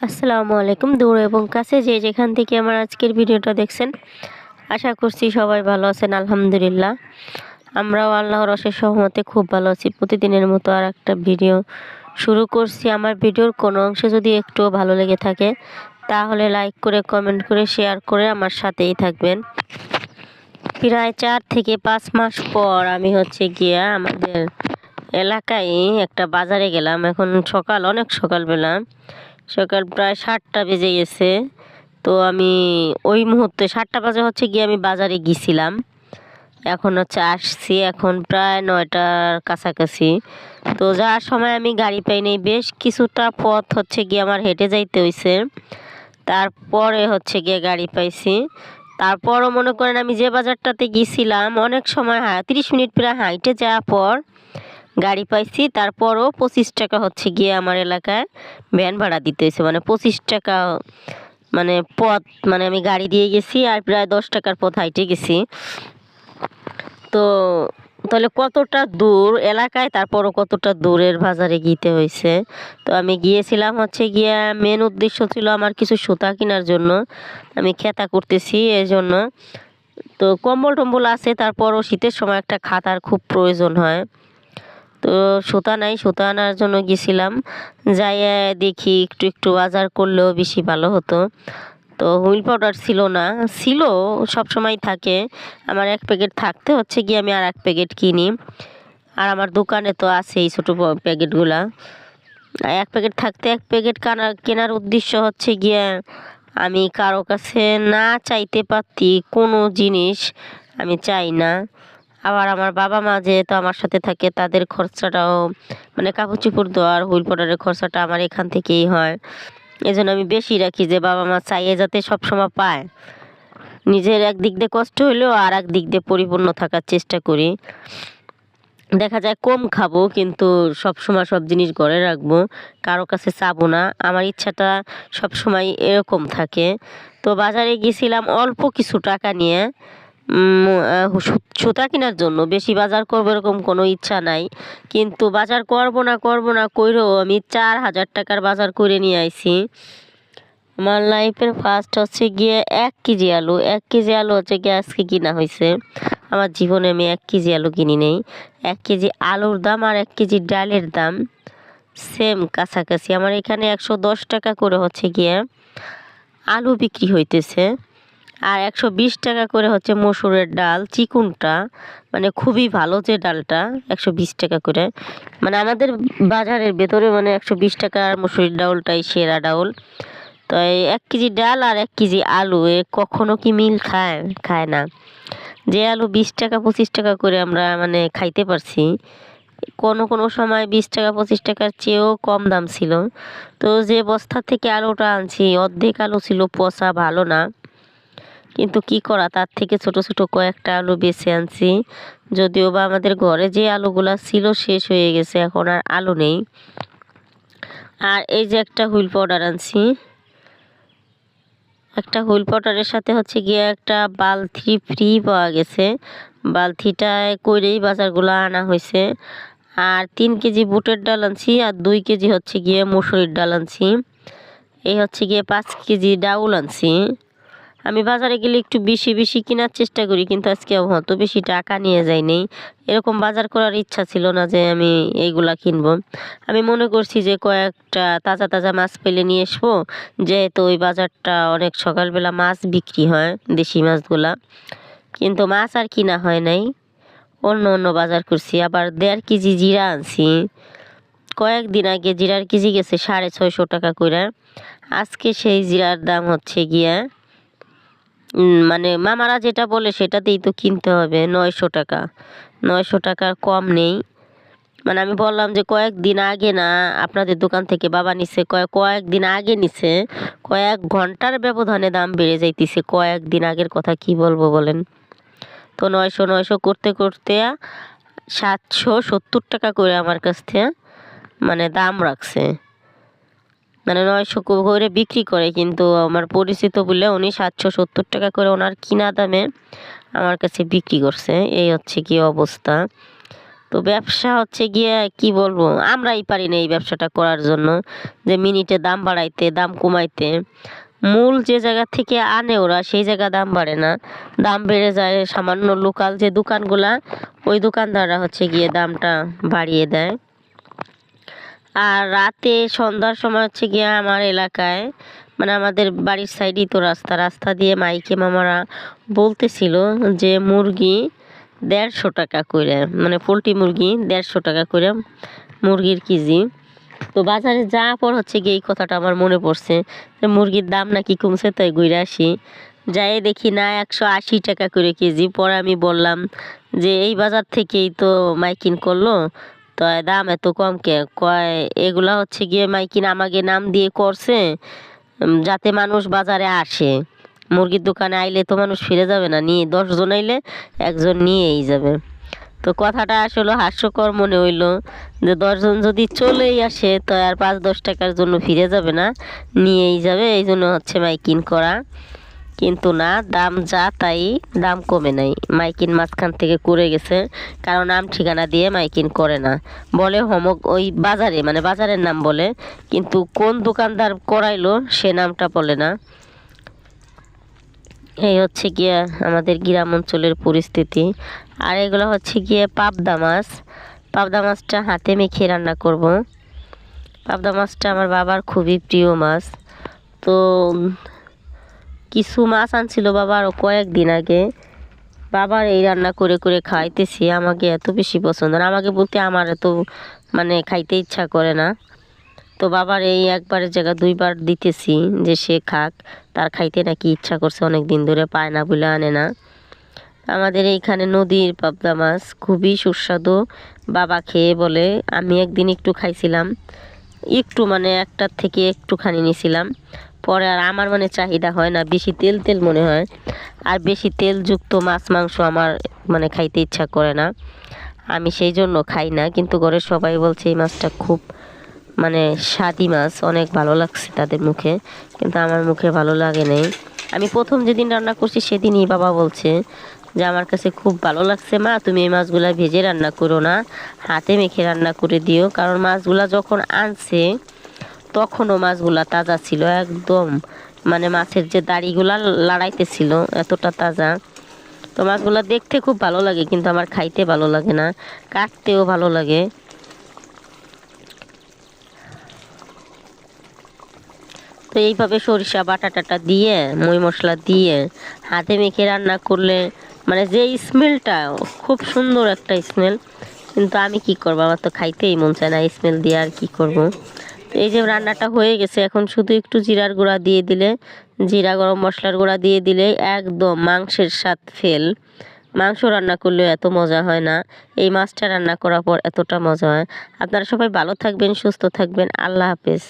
আসসালামু আলাইকুম। দূর এবং কাছে যে যেখান থেকে আমার আজকের ভিডিওটা দেখছেন, আশা করছি সবাই ভালো আছেন, আলহামদুলিল্লাহ। আমরাও আল্লাহর অশেষ সহমতে খুব ভালো আছি। প্রতিদিনের মতো আর একটা ভিডিও শুরু করছি। আমার ভিডিওর কোনো অংশে যদি একটুও ভালো লেগে থাকে, তাহলে লাইক করে, কমেন্ট করে, শেয়ার করে আমার সাথেই থাকবেন। প্রায় চার থেকে পাঁচ মাস পর আমি হচ্ছে গিয়া আমাদের এলাকায় একটা বাজারে গেলাম। এখন সকাল, অনেক সকালবেলা। সকাল প্রায় সাতটা বেজে গেছে। তো আমি ওই মুহূর্তে সাতটা বাজে হচ্ছে গিয়ে আমি বাজারে গিয়েছিলাম। এখন হচ্ছে আসছি, এখন প্রায় নয়টার কাছাকাছি। তো যাওয়ার সময় আমি গাড়ি পাইনি বেশ কিছুটা পথ হচ্ছে গিয়ে আমার হেঁটে যাইতে হয়েছে তারপরে হচ্ছে গিয়ে গাড়ি পাইছি। তারপরও মনে করেন আমি যে বাজারটাতে গিয়েছিলাম, অনেক সময় তিরিশ মিনিট প্রায় হাইটে যাওয়ার পর গাড়ি পাইছি, তারপরও পঁচিশ টাকা হচ্ছে গিয়ে আমার এলাকায় ভ্যান ভাড়া দিতে হয়েছে। মানে পঁচিশ টাকা মানে পথ মানে আমি গাড়ি দিয়ে গেছি আর প্রায় দশ টাকার পথ হাইটে গেছি। তো, তাহলে কতটা দূর এলাকায়, তারপরও কতটা দূরের বাজারে গিতে হয়েছে? তো আমি গিয়েছিলাম হচ্ছে গিয়ে মেন উদ্দেশ্য ছিল আমার কিছু সুতা কেনার জন্য। আমি খেতা করতেছি এই জন্য তো কম্বল টম্বল আছে, তারপরও শীতের সময় একটা খাতার খুব প্রয়োজন হয়। তো সুতা নাই, সুতা আনার জন্য গেছিলাম। যাই দেখি একটু একটু বাজার করলেও বেশি ভালো হতো। তো হুইল পাউডার ছিল না, ছিল, সব সময় থাকে। আমার এক প্যাকেট থাকতে হচ্ছে গিয়ে আমি আর এক প্যাকেট কিনি। আর আমার দোকানে তো আছেই ছোটো প্যাকেটগুলা। এক প্যাকেট থাকতে এক প্যাকেট কানা, কেনার উদ্দেশ্য হচ্ছে গিয়ে আমি কারও কাছে না চাইতে পারতি কোনো জিনিস আমি চাই না। আবার আমার বাবা মা যেহেতু আমার সাথে থাকে, তাদের খরচাটাও মানে কাপড় দেওয়ার হুইল পাউডারের খরচাটা আমার এখান থেকেই হয়। এই জন্য আমি বেশি রাখি যে বাবা মা চাইয়ে যাতে সবসময় পায়। নিজের এক দিক দিয়ে কষ্ট হলেও আর এক দিক দিয়ে পরিপূর্ণ থাকার চেষ্টা করি। দেখা যায় কম খাব, কিন্তু সব সময় সব জিনিস ঘরে রাখব। কারও কাছে চাবো না। আমার ইচ্ছাটা সব সময় এরকম থাকে। তো বাজারে গেছিলাম অল্প কিছু টাকা নিয়ে। সুতা কেনার জন্য। বেশি বাজার করব এরকম কোনো ইচ্ছা নাই। কিন্তু বাজার করব না করব না কইরেও আমি চার হাজার টাকার বাজার করে নিয়ে আইছি। আমার লাইফের ফার্স্ট হচ্ছে গিয়ে এক কেজি আলু। এক কেজি আলু হচ্ছে গিয়ে আজকে কিনা হয়েছে আমার জীবনে আমি এক কেজি আলু কিনি নেই। এক কেজি আলুর দাম আর এক কেজি ডালের দাম সেম কাছাকাছি। আমার এখানে একশো দশ টাকা করে হচ্ছে গিয়ে আলু বিক্রি হইতেছে। আর একশো বিশ টাকা করে হচ্ছে মসুরের ডাল, চিকুনটা মানে খুবই ভালো যে ডালটা, একশো বিশ টাকা করে। মানে আমাদের বাজারের ভেতরে মানে একশো বিশ টাকার মসুরির ডাউলটাই সেরা ডাউল তো এক কেজি ডাল আর এক কেজি আলু, এ কখনো কি মিল খায়? খায় না। যে আলু বিশ টাকা, পঁচিশ টাকা করে আমরা মানে খাইতে পারছি, কোনো কোনো সময় বিশ টাকা, পঁচিশ টাকার চেয়েও কম দাম ছিল। তো যে বস্তা থেকে আলুটা আনছি, অর্ধেক আলু ছিল, পচা ভালো না। কিন্তু কি করা? তার থেকে ছোট ছোট কয়েকটা আলু বেছে আনছি। যদিও বা আমাদের ঘরে যে আলুগুলা ছিল শেষ হয়ে গেছে, এখন আর আলু নেই। আর এই যে একটা হুইল পাউডার আনছি। একটা হুইল পাউডারের সাথে হচ্ছে গিয়ে একটা বালতি ফ্রি পাওয়া গেছে। বালতিটায় করেই বাজারগুলো আনা হয়েছে। আর তিন কেজি বুটের ডাল আনছি আর দুই কেজি হচ্ছে গিয়ে মুসুরির ডাল আনছি। এই হচ্ছে গিয়ে পাঁচ কেজি ডাউল আনছি। আমি বাজারে গেলে একটু বেশি বেশি কেনার চেষ্টা করি, কিন্তু আজকে অত বেশি টাকা নিয়ে যাইনি এরকম বাজার করার ইচ্ছা ছিল না যে আমি এইগুলা কিনব। আমি মনে করছি যে কয়েকটা তাজা তাজা মাছ পেলে নিয়ে আসব। যেহেতু ওই বাজারটা অনেক সকালবেলা মাছ বিক্রি হয়, দেশি মাছগুলা। কিন্তু মাছ আর কিনা হয় নাই। অন্য অন্য বাজার করছি। আবার দেড় কেজি জিরা আনছি। কয়েকদিন আগে জিরার কেজি গেছে সাড়ে ছয়শো টাকা করে আজকে সেই জিরার দাম হচ্ছে গিয়া মানে মামারা যেটা বলে সেটাতেই তো কিনতে হবে, নয়শো টাকা। নয়শো টাকার কম নেই। মানে আমি বললাম যে কয়েকদিন আগে না, আপনাদের দোকান থেকে বাবা নিছে কয়েক কয়েকদিন আগে নিছে, কয়েক ঘণ্টার ব্যবধানে দাম বেড়ে যাইতেছে কয়েকদিন আগের কথা কি বলব বলেন? তো নয়শো নয়শো করতে করতে সাতশো সত্তর টাকা করে আমার কাছ থেকে মানে দাম রাখছে। মানে নয়শো করে বিক্রি করে, কিন্তু আমার পরিচিত বলে উনি সাতশো সত্তর টাকা করে ওনার কিনা দামে আমার কাছে বিক্রি করছে। এই হচ্ছে কি অবস্থা। তো ব্যবসা হচ্ছে গিয়ে কি বলব, আমরাই পারি না এই ব্যবসাটা করার জন্য। যে মিনিটে দাম বাড়াইতে, দাম কমাইতে। মূল যে জায়গা থেকে আনে ওরা, সেই জায়গা দাম বাড়ে না। দাম বেড়ে যায় সামান্য লোকাল যে দোকানগুলা, ওই দোকানদাররা হচ্ছে গিয়ে দামটা বাড়িয়ে দেয়। আর রাতে সন্ধ্যার সময় হচ্ছে গিয়ে আমার এলাকায় মানে আমাদের বাড়ির সাইডেই তো রাস্তা রাস্তা দিয়ে মাইকে মামারা বলতেছিল যে মুরগি দেড়শো টাকা করে মানে পোলট্রি মুরগি দেড়শো টাকা করে মুরগির কেজি। তো বাজারে যাওয়ার পর হচ্ছে গিয়ে এই কথাটা আমার মনে পড়ছে যে মুরগির দাম নাকি কমছে, তাই ঘুরে আসি। যাই দেখি না, একশো আশি টাকা করে কেজি। পরে আমি বললাম যে এই বাজার থেকেই তো মাইকিন করল তো দাম এত কম কে? কয়, এগুলা হচ্ছে গিয়ে মাইকিন আমাকে নাম দিয়ে করছে যাতে মানুষ বাজারে আসে। মুরগির দোকানে আইলে তো মানুষ ফিরে যাবে না, নিয়ে দশজন আইলে একজন নিয়েই যাবে। তো কথাটা আসলে হাস্যকর মনে হইল যে দশজন যদি চলেই আসে, তো আর পাঁচ দশ টাকার জন্য ফিরে যাবে না, নিয়েই যাবে এই জন্য হচ্ছে মাইকিন করা। কিন্তু না, দাম যা তাই দাম কমে নাই। মাইকিন মাঝখান থেকে করে গেছে কারণ নাম ঠিকানা দিয়ে মাইকিন করে না। বলে হমক ওই বাজারে মানে বাজারের নাম বলে, কিন্তু কোন দোকানদার করাইলো সে নামটা বলে না। এই হচ্ছে গিয়ে আমাদের গ্রাম অঞ্চলের পরিস্থিতি। আর এগুলো হচ্ছে গিয়ে পাবদা মাছ। পাবদা মাছটা হাতে মেখে রান্না করব। পাবদা মাছটা আমার বাবার খুবই প্রিয় মাছ। তো কিছু মাছ আনছিল বাবা আরও কয়েকদিন আগে। বাবার এই রান্না করে করে খাইতেছি, আমাকে এত বেশি পছন্দ না। আমাকে বলতে আমার এত মানে খাইতে ইচ্ছা করে না। তো বাবার এই একবারের জায়গা দুইবার দিতেছি যে সে খাক। তার খাইতে নাকি ইচ্ছা করছে অনেক দিন ধরে পায় না বলে আনে না। আমাদের এইখানে নদীর পাবদা মাছ খুবই সুস্বাদু। বাবা খেয়ে বলে, আমি একদিন একটু খাইছিলাম। একটু মানে একটার থেকে একটুখানি নিছিলাম। পরে আর আমার মানে চাহিদা হয় না। বেশি তেল তেল মনে হয়। আর বেশি তেলযুক্ত মাছ, মাংস আমার মানে খাইতে ইচ্ছা করে না। আমি সেই জন্য খাই না, কিন্তু ঘরের সবাই বলছে এই মাছটা খুব মানে স্বাদি মাছ, অনেক ভালো লাগছে তাদের মুখে, কিন্তু আমার মুখে ভালো লাগে নাই। আমি প্রথম যেদিন রান্না করছি সেদিনই বাবা বলছে যে, আমার কাছে খুব ভালো লাগছে মা, তুমি এই মাছগুলা ভেজে রান্না করো না, হাতে মেখে রান্না করে দিও। কারণ মাছগুলা যখন আনছে তখনও মাছগুলা তাজা ছিল, একদম। মানে মাছের যে দাড়িগুলা লাড়াইতেছিল, এতটা তাজা। তো মাছগুলা দেখতে খুব ভালো লাগে, কিন্তু আমার খাইতে ভালো লাগে না, কাটতেও ভালো লাগে। তো এইভাবে সরিষা বাটা টাটা দিয়ে, মই মশলা দিয়ে, হাতে মেখে রান্না করলে মানে যে স্মেলটা, খুব সুন্দর একটা স্মেল। কিন্তু আমি কি করব? আমার তো খাইতেই মন চায় না, স্মেল দিয়ে আর কি করব? এই যে রান্নাটা হয়ে গেছে, এখন শুধু একটু জিরার গুঁড়া দিয়ে দিলে, জিরা, গরম মশলার গুঁড়া দিয়ে দিলে একদম মাংসের স্বাদ ফেল। মাংস রান্না করলেও এত মজা হয় না, এই মাছটা রান্না করার পর এতটা মজা হয়। আপনারা সবাই ভালো থাকবেন, সুস্থ থাকবেন, আল্লাহ হাফেজ।